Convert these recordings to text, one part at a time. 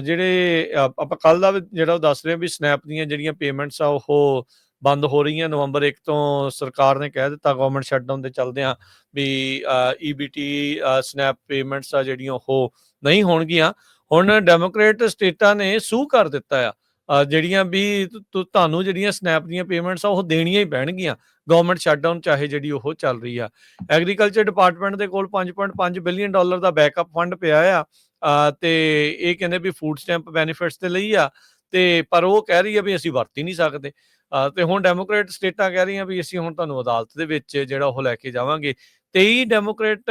ਜਿਹੜੇ ਆਪਾਂ ਕੱਲ ਦਾ ਵੀ ਜਿਹੜਾ ਉਹ ਦੱਸ ਰਹੇ ਹਾਂ ਵੀ ਸਨੈਪ ਦੀਆਂ ਜਿਹੜੀਆਂ ਪੇਮੈਂਟਸ ਆ, ਉਹ ਬੰਦ ਹੋ ਰਹੀਆਂ ਨਵੰਬਰ 1 ਤੋਂ ਸਰਕਾਰ ਨੇ ਕਹਿ ਦਿੱਤਾ ਗਵਰਨਮੈਂਟ ਸ਼ਟਡਾਊਨ ਦੇ ਚੱਲਦਿਆਂ ਵੀ ਈਬੀਟੀ ਸਨੈਪ ਪੇਮੈਂਟਸ ਆ ਜਿਹੜੀਆਂ ਉਹ ਨਹੀਂ ਹੋਣਗੀਆਂ। ਹੁਣ ਡੈਮੋਕ੍ਰੇਟ ਸਟੇਟਾਂ ਨੇ ਸੂ ਕਰ ਦਿੱਤਾ ਆ ਜਿਹੜੀਆਂ ਵੀ ਤੁਹਾਨੂੰ ਜਿਹੜੀਆਂ ਸਨੈਪ ਦੀਆਂ ਪੇਮੈਂਟਸ ਆ, ਉਹ ਦੇਣੀਆਂ ਹੀ ਪੈਣਗੀਆਂ। ਗਵਰਨਮੈਂਟ ਸ਼ਟਡਾਊਨ ਚਾਹੇ ਜਿਹੜੀ ਉਹ ਚੱਲ ਰਹੀ ਆ। ਐਗਰੀਕਲਚਰ ਡਿਪਾਰਟਮੈਂਟ ਦੇ ਕੋਲ 5.5 ਬਿਲੀਅਨ ਡਾਲਰ ਦਾ ਬੈਕਅਪ ਫੰਡ ਪਿਆ ਆ ਤੇ ਇਹ ਕਹਿੰਦੇ ਵੀ ਫੂਡ ਸਟੈਂਪ ਬੈਨੀਫਿਟਸ 'ਤੇ ਲਈ ਆ ਤੇ ਪਰ ਉਹ ਕਹਿ ਰਹੀ ਆ ਵੀ ਅਸੀਂ ਵਰਤ ਹੀ ਨਹੀਂ ਸਕਦੇ। ਅ, ਤੇ ਹੁਣ ਡੈਮੋਕ੍ਰੇਟ ਸਟੇਟਾਂ ਕਹਿ ਰਹੀਆਂ ਵੀ ਅਸੀਂ ਹੁਣ ਤੁਹਾਨੂੰ ਅਦਾਲਤ ਦੇ ਵਿੱਚ ਜਿਹੜਾ ਉਹ ਲੈ ਕੇ ਜਾਵਾਂਗੇ। 23 ਡੈਮੋਕ੍ਰੇਟ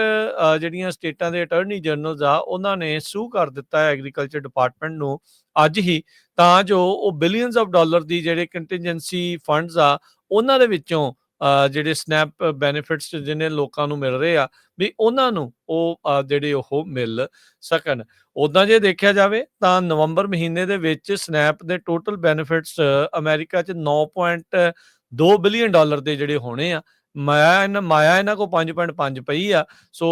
ਜਿਹੜੀਆਂ ਸਟੇਟਾਂ ਦੇ ਅਟਾਰਨੀ ਜਨਰਲਸ ਆ ਉਹਨਾਂ ਨੇ ਸੂ ਕਰ ਦਿੱਤਾ ਹੈ ਐਗਰੀਕਲਚਰ ਡਿਪਾਰਟਮੈਂਟ ਨੂੰ ਅੱਜ ਹੀ ਤਾਂ ਜੋ ਉਹ ਬਿਲੀਅਨਸ ਆਫ ਡਾਲਰ ਦੀ ਜਿਹੜੇ ਕੰਟੀਜੈਂਸੀ ਫੰਡਸ ਆ ਉਹਨਾਂ ਦੇ ਵਿੱਚੋਂ ਜਿਹੜੇ ਸਨੈਪ ਬੈਨੀਫਿਟਸ ਜਿਹਨੇ ਲੋਕਾਂ ਨੂੰ ਮਿਲ ਰਹੇ ਆ, ਵੀ ਉਹਨਾਂ ਨੂੰ ਉਹ ਜਿਹੜੇ ਉਹ ਮਿਲ ਸਕਣ। ਉਦਾਂ ਜੇ ਦੇਖਿਆ ਜਾਵੇ ਤਾਂ ਨਵੰਬਰ ਮਹੀਨੇ ਦੇ ਵਿੱਚ ਸਨੈਪ ਦੇ ਟੋਟਲ ਬੈਨੀਫਿਟਸ ਅਮਰੀਕਾ 'ਚ 9.2 ਬਿਲੀਅਨ ਡਾਲਰ ਦੇ ਜਿਹੜੇ ਹੋਣੇ ਆ, ਮਾਇਆ ਇਹਨਾਂ ਮਾਇਆ ਇਹਨਾਂ ਕੋ 5.5 ਪਈ ਆ। ਸੋ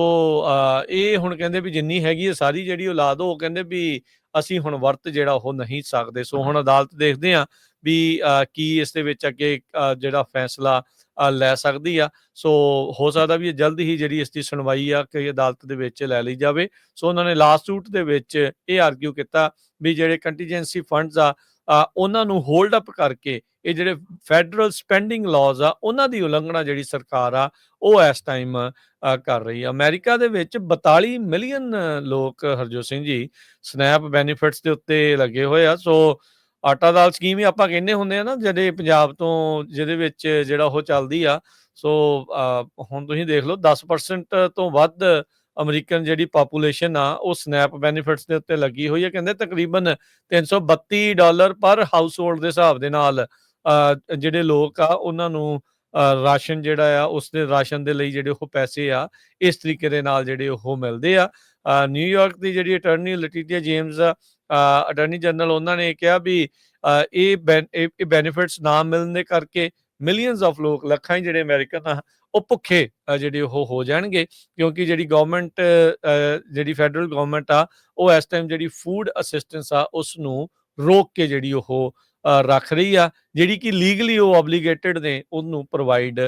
ਇਹ ਹੁਣ ਕਹਿੰਦੇ ਵੀ ਜਿੰਨੀ ਹੈਗੀ ਹੈ ਸਾਰੀ ਜਿਹੜੀ ਔਲਾਦ ਉਹ ਕਹਿੰਦੇ ਵੀ ਅਸੀਂ ਹੁਣ ਵਰਤ ਜਿਹੜਾ ਉਹ ਨਹੀਂ ਸਕਦੇ। ਸੋ ਹੁਣ ਅਦਾਲਤ ਦੇਖਦੇ ਆ ਵੀ ਕੀ ਇਸ ਦੇ ਵਿੱਚ ਅੱਗੇ ਜਿਹੜਾ ਫੈਸਲਾ ਲੈ ਸਕਦੀ ਆ। ਸੋ ਹੋ ਸਕਦਾ ਵੀ ਇਹ ਜਲਦ ਹੀ ਜਿਹੜੀ ਇਸ ਦੀ ਸੁਣਵਾਈ ਆ ਕਿ ਅਦਾਲਤ ਦੇ ਵਿੱਚ ਲੈ ਲਈ ਜਾਵੇ। ਸੋ ਉਹਨਾਂ ਨੇ ਲਾਸਟ ਸੂਟ ਦੇ ਵਿੱਚ ਇਹ ਆਰਗੂ ਕੀਤਾ ਵੀ ਜਿਹੜੇ ਕੰਟੀਜੈਂਸੀ ਫੰਡਸ ਆ ਉਹਨਾਂ ਨੂੰ ਹੋਲਡ ਅਪ ਕਰਕੇ ਇਹ ਜਿਹੜੇ ਫੈਡਰਲ ਸਪੈਂਡਿੰਗ ਲਾਜ਼ ਆ, ਉਹਨਾਂ ਦੀ ਉਲੰਘਣਾ ਜਿਹੜੀ ਸਰਕਾਰ ਆ, ਉਹ ਇਸ ਟਾਈਮ ਕਰ ਰਹੀ ਆ। ਅਮਰੀਕਾ ਦੇ ਵਿੱਚ 42 ਮਿਲੀਅਨ ਲੋਕ, ਹਰਜੋਤ ਸਿੰਘ ਜੀ, ਸਨੈਪ ਬੈਨੀਫਿਟਸ ਦੇ ਉੱਤੇ ਲੱਗੇ ਹੋਏ ਆ। ਸੋ ਆਟਾ ਦਾਲ ਸਕੀਮ ਹੀ ਆਪਾਂ ਕਹਿੰਦੇ ਹੁੰਦੇ ਆ ਨਾ ਜਿਹੜੇ ਪੰਜਾਬ ਤੋਂ ਜਿਹਦੇ ਵਿੱਚ ਜਿਹੜਾ ਉਹ ਚੱਲਦੀ ਆ ਸੋ ਹੁਣ ਤੁਸੀਂ ਦੇਖ ਲਓ 10% ਤੋਂ ਵੱਧ ਅਮਰੀਕਨ ਜਿਹੜੀ ਪਾਪੂਲੇਸ਼ਨ ਆ ਉਹ ਸਨੈਪ ਬੈਨੀਫਿਟਸ ਦੇ ਉੱਤੇ ਲੱਗੀ ਹੋਈ ਹੈ ਕਹਿੰਦੇ ਤਕਰੀਬਨ 332 ਡਾਲਰ ਪਰ ਹਾਊਸਹੋਲਡ ਦੇ ਹਿਸਾਬ ਦੇ ਨਾਲ ਜਿਹੜੇ ਲੋਕ ਆ ਉਹਨਾਂ ਨੂੰ ਰਾਸ਼ਨ ਜਿਹੜਾ ਆ ਉਸ ਦੇ ਰਾਸ਼ਨ ਦੇ ਲਈ ਜਿਹੜੇ ਉਹ ਪੈਸੇ ਆ ਇਸ ਤਰੀਕੇ ਦੇ ਨਾਲ ਜਿਹੜੇ ਉਹ ਮਿਲਦੇ ਆ। ਅ, ਨਿਊਯਾਰਕ ਦੀ ਜਿਹੜੀ ਅਟਾਰਨੀ ਲਟੀਟੀਆ ਜੇਮਸ ਆ ਅਟਾਰਨੀ ਜਨਰਲ ਉਹਨਾਂ ਨੇ ਕਿਹਾ ਵੀ ਇਹ ਇਹ ਬੈਨੀਫਿਟਸ ਨਾ ਮਿਲਣ ਦੇ ਕਰਕੇ ਮਿਲੀਅਨਸ ਆਫ ਲੋਕ, ਲੱਖਾਂ ਹੀ ਜਿਹੜੇ ਅਮਰੀਕਨ ਆ, ਉਹ ਭੁੱਖੇ ਜਿਹੜੇ ਉਹ ਹੋ ਜਾਣਗੇ, ਕਿਉਂਕਿ ਜਿਹੜੀ ਗਵਰਨਮੈਂਟ ਜਿਹੜੀ ਫੈਡਰਲ ਗਵਰਨਮੈਂਟ ਆ, ਉਹ ਇਸ ਟਾਈਮ ਜਿਹੜੀ ਫੂਡ ਅਸਿਸਟੈਂਸ ਆ ਉਸ ਨੂੰ ਰੋਕ ਕੇ ਜਿਹੜੀ ਉਹ ਰੱਖ ਰਹੀ ਆ, ਜਿਹੜੀ ਕਿ ਲੀਗਲੀ ਉਹ ਆਬਲੀਗੇਟਡ ਨੇ, ਉਹਨੂੰ ਪ੍ਰੋਵਾਈਡ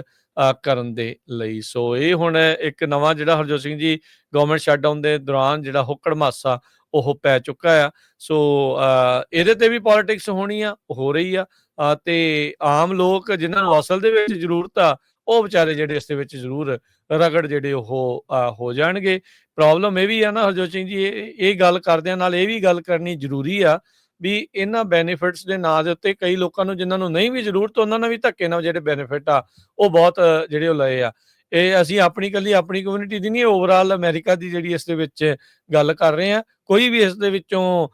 ਕਰਨ ਦੇ ਲਈ। ਸੋ ਇਹ ਹੁਣ ਇੱਕ ਨਵਾਂ ਜਿਹੜਾ ਹਰਜੋਤ ਸਿੰਘ ਜੀ ਗਵਰਨਮੈਂਟ ਸ਼ਟਡਾਊਨ ਦੇ ਦੌਰਾਨ ਜਿਹੜਾ ਹੁੱਕੜ ਮਾਸਾ ਉਹ ਪੈ ਚੁੱਕਾ ਆ। ਸੋ ਇਹਦੇ ਤੇ ਵੀ ਪੋਲਿਟਿਕਸ ਹੋਣੀ ਆ ਹੋ ਰਹੀ ਆ। ਅ, ਤੇ ਆਮ ਲੋਕ ਜਿਨ੍ਹਾਂ ਨੂੰ ਅਸਲ ਦੇ ਵਿੱਚ ਜ਼ਰੂਰਤ ਆ ਉਹ ਵਿਚਾਰੇ ਜਿਹੜੇ ਇਸ ਦੇ ਵਿੱਚ ਜ਼ਰੂਰ ਰਗੜ ਜਿਹੜੇ ਉਹ ਹੋ ਜਾਣਗੇ। ਪ੍ਰੋਬਲਮ ਇਹ ਵੀ ਆ ਨਾ ਹਰਜੋਤ ਸਿੰਘ ਜੀ ਇਹ ਗੱਲ ਕਰਦਿਆਂ ਨਾਲ ਇਹ ਵੀ ਗੱਲ ਕਰਨੀ ਜ਼ਰੂਰੀ ਆ ਵੀ ਇਹਨਾਂ ਬੈਨੀਫਿਟਸ ਦੇ ਨਾਂ ਦੇ ਉੱਤੇ ਕਈ ਲੋਕਾਂ ਨੂੰ ਜਿਨ੍ਹਾਂ ਨੂੰ ਨਹੀਂ ਵੀ ਜ਼ਰੂਰਤ ਉਹਨਾਂ ਨਾਲ ਵੀ ਧੱਕੇ ਨਾਲ ਜਿਹੜੇ ਬੈਨੀਫਿਟ ਆ ਉਹ ਬਹੁਤ ਜਿਹੜੇ ਉਹ ਲਏ ਆ। ਇਹ ਅਸੀਂ ਆਪਣੀ ਕੱਲੀ ਆਪਣੀ ਕਮਿਊਨਿਟੀ ਦੀ ਨਹੀਂ ਓਵਰਆਲ ਅਮਰੀਕਾ ਦੀ ਜਿਹੜੀ ਇਸ ਦੇ ਵਿੱਚ ਗੱਲ ਕਰ ਰਹੇ ਆ ਕੋਈ ਵੀ ਇਸ ਦੇ ਵਿੱਚੋਂ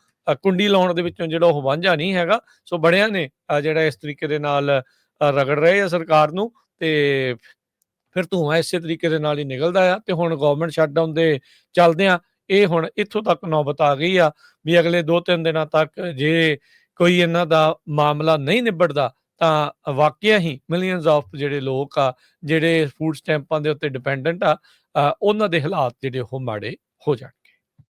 ਕੁੰਡੀ ਲਾਉਣ ਦੇ ਵਿੱਚੋਂ ਜਿਹੜਾ ਉਹ ਵਾਂਝਾ ਨਹੀਂ ਹੈਗਾ। ਸੋ ਬੜਿਆਂ ਨੇ ਜਿਹੜਾ ਇਸ ਤਰੀਕੇ ਦੇ ਨਾਲ ਰਗੜ ਰਹੇ ਆ ਸਰਕਾਰ ਨੂੰ ਤੇ ਫਿਰ ਧੂੰਆਂ ਇਸੇ ਤਰੀਕੇ ਦੇ ਨਾਲ ਹੀ ਨਿਕਲਦਾ ਆ ਤੇ ਹੁਣ ਗਵਰਨਮੈਂਟ ਸ਼ਟਡਾਊਨ ਦੇ ਚੱਲਦਿਆਂ ਇਹ ਹੁਣ ਇੱਥੋਂ ਤੱਕ ਨੌਬਤ ਆ ਗਈ ਆ ਵੀ ਅਗਲੇ 2-3 ਦਿਨਾਂ ਤੱਕ ਜੇ ਕੋਈ ਇਹਨਾਂ ਦਾ ਮਾਮਲਾ ਨਹੀਂ ਨਿਬੜਦਾ ਤਾਂ ਵਾਕਿਆ ਹੀ ਮਿਲੀਅਨਸ ਆਫ ਜਿਹੜੇ ਲੋਕ ਆ, ਜਿਹੜੇ ਫੂਡ ਸਟੈਂਪਾਂ ਦੇ ਉੱਤੇ ਡਿਪੈਂਡੈਂਟ ਆ ਉਹਨਾਂ ਦੇ ਹਾਲਾਤ ਜਿਹੜੇ ਉਹ ਮਾੜੇ ਹੋ ਜਾਣ।